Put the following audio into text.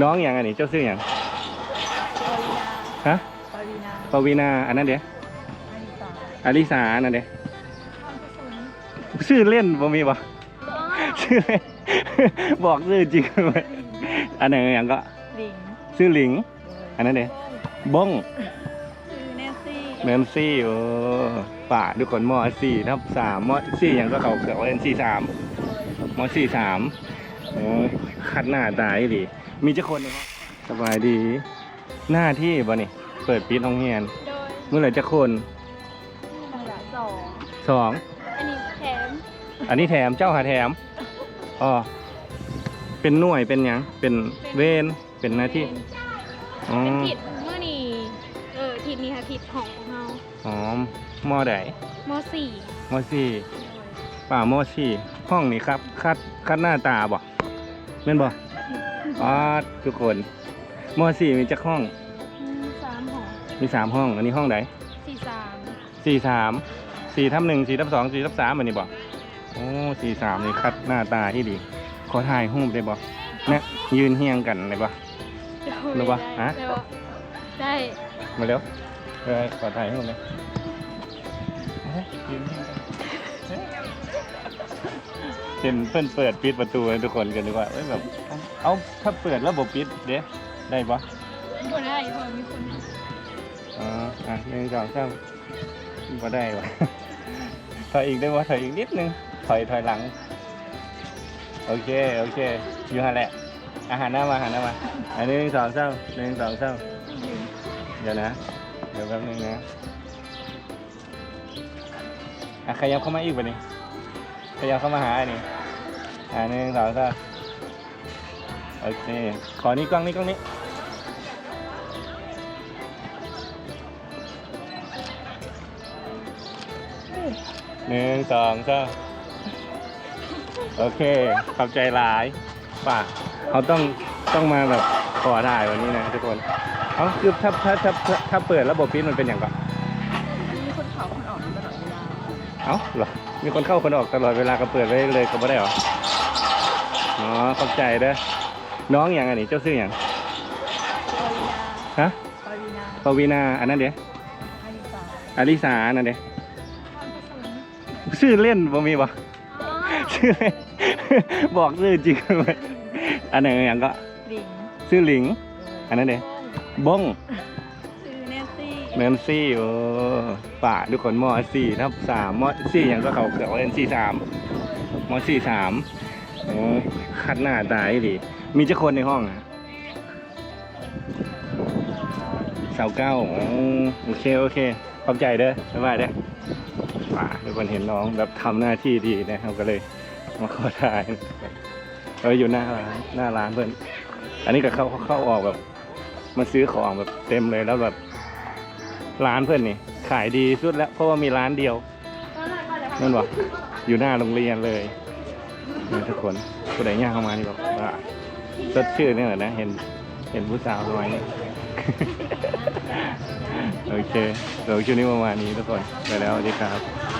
น้องอย่างอันนี้เจ้าชื่ออย่างปวีนาฮะปวีนาปวีนาอันนั้นเดี๋ยวอันนี้สองอลิสาอันนั้นเดี๋ยวข้ามผสมชื่อเล่นบ่มีบ่ชื่อเล่นบอกชื่อจริงไหมอันไหนอย่างก็ลิงชื่อหลิง อันนั้นเดี๋ยวบ้งชื่อแนนซี่แมนซี่โอ้ป่าทุกคนมสี่ทับสามมสี่อย่างก็เขาเกิดว่าเป็นสี่สามมสี่สาม โอ้ยคัดหน้าตายดิมีเจ้าคนในห้องสบายดี หน้าที่บ่นี่ เปิดปิดห้องเรียน โดยเมื่อไหร่จะคนมังละสองสอง อันนี้แถมอันนี้แถมเจ้าหาแถมอ๋อเป็นหน่วยเป็นหยัง เป็นเวนเป็นหน้าที่ อ๋อ เป็นผิดเมื่อนี่เออผิดนี่ค่ะผิดของของเราอ๋อมอใดมสี่มสี่ป่ามสี่ห้องนี้ครับ คัดคัดหน้าตาบ่ แม่นบ่อ๋อทุกคนมสี่มีจักห้องอืมสามหอมีสามห้อง อันนี้ห้องไหนสี่สามสี่สามสี่ทับหนึ่งสี่ทับสองสี่ทับสามอันนี้บ่โอ้สี่สามนี่คัดหน้าตาที่ดี ขอถ่ายรูปได้บ่เนี่ยยืนเฮียงกันได้บ่ หรือวะฮะ ได้ปได้มาเร็วเออขอถ่ายรูปเลยเฮ้ยยืนเฮียง เห็นเพื่อนเปิดปิดประตูให้ทุกคนกันดีกว่าเอ้ยแบบ เอาถ้าเปิดแล้วบบปิดเด้ได้ปะบ่ได้เพราะมีคน อ๋ออะหนึ่งสองสามบ่ได้วะถอยอีกได้วะถอยอีกนิดนึงถอยถอยหลัง โอเคโอเค อยู่หันแหละอาหารหน้ามาอาหารหน้ามาอันนี้หนึ่งสองสามหนึ่งสองสามเดี๋ยวนะ เดี๋ยวแป๊บนึงนะอะขยับเข้ามาอีกวันนี้ ขยับเข้ามาหาอันนี้อ่าหนึ่งสองสามโอเค ขอนี่กล้องนี่กล้องนี้หนึ่งสองสามโอเค ขอบใจหลายป่ะเขาต้องต้องมาแบบขอถ่ายวันนี้นะทุกคน เอาคือถ้าถ้าถ้าถ้าเปิดระบบปิดมันเป็นอย่างไรมี เอ้าเหรอ มีคนเข้าคนออกตลอดเวลาก็เปิดไว้เลยก็ไม่ได้เหรอ อ๋อขอบใจเด้อ น้องอย่างอันนี้เจ้าชื่ออย่างปวีนาฮะปวีนาปวีนา อันนั้นเดี๋ยวอันนี้สองอลิสาอันนั้นเดี๋ยวข้ามผสมชื่อเล่นบ่มีบ่อ๋อชื่อเล่นบอกชื่อจริงไหมอันไหนอย่างก็ลิง ชื่อหลิง อันนั้นเดี๋ยวบ้งชื่อแนนซี่ แมนซี่โอ้ป่าทุกคนมอสี่ทับสามมอสี่อย่างก็เขาเกิดเป็นสี่สามมอสี่สามโอ้คัดหน้าตายดิมีเจ้าคนในห้องอะสาวเก้าโอเคโอเคขอบใจเด้อบ๊ายบายเด้อป่าทุกคนเห็นน้องแบบทำหน้าที่ดีนะครับก็เลยมาขอถ่ายเราอยู่หน้าร้านหน้าร้านเพื่อนอันนี้ก็เข้าเข้าออกแบบมาซื้อของแบบเต็มเลยแล้วแบบ ร้านเพื่อนนี่ ขายดีสุดแล้ว เพราะว่ามีร้านเดียวนั่นบอกอยู่หน้าโรงเรียนเลยนี่ทุกคนผู้ใดย่างเข้ามานี่บอกว่าสดชื่อนี่ยนะ เห็นเห็นผู้สาวสมัยนี้โอเคเราช่วงนี้ประมาณนี้ทุกคนไปแล้วสวัสดีครับ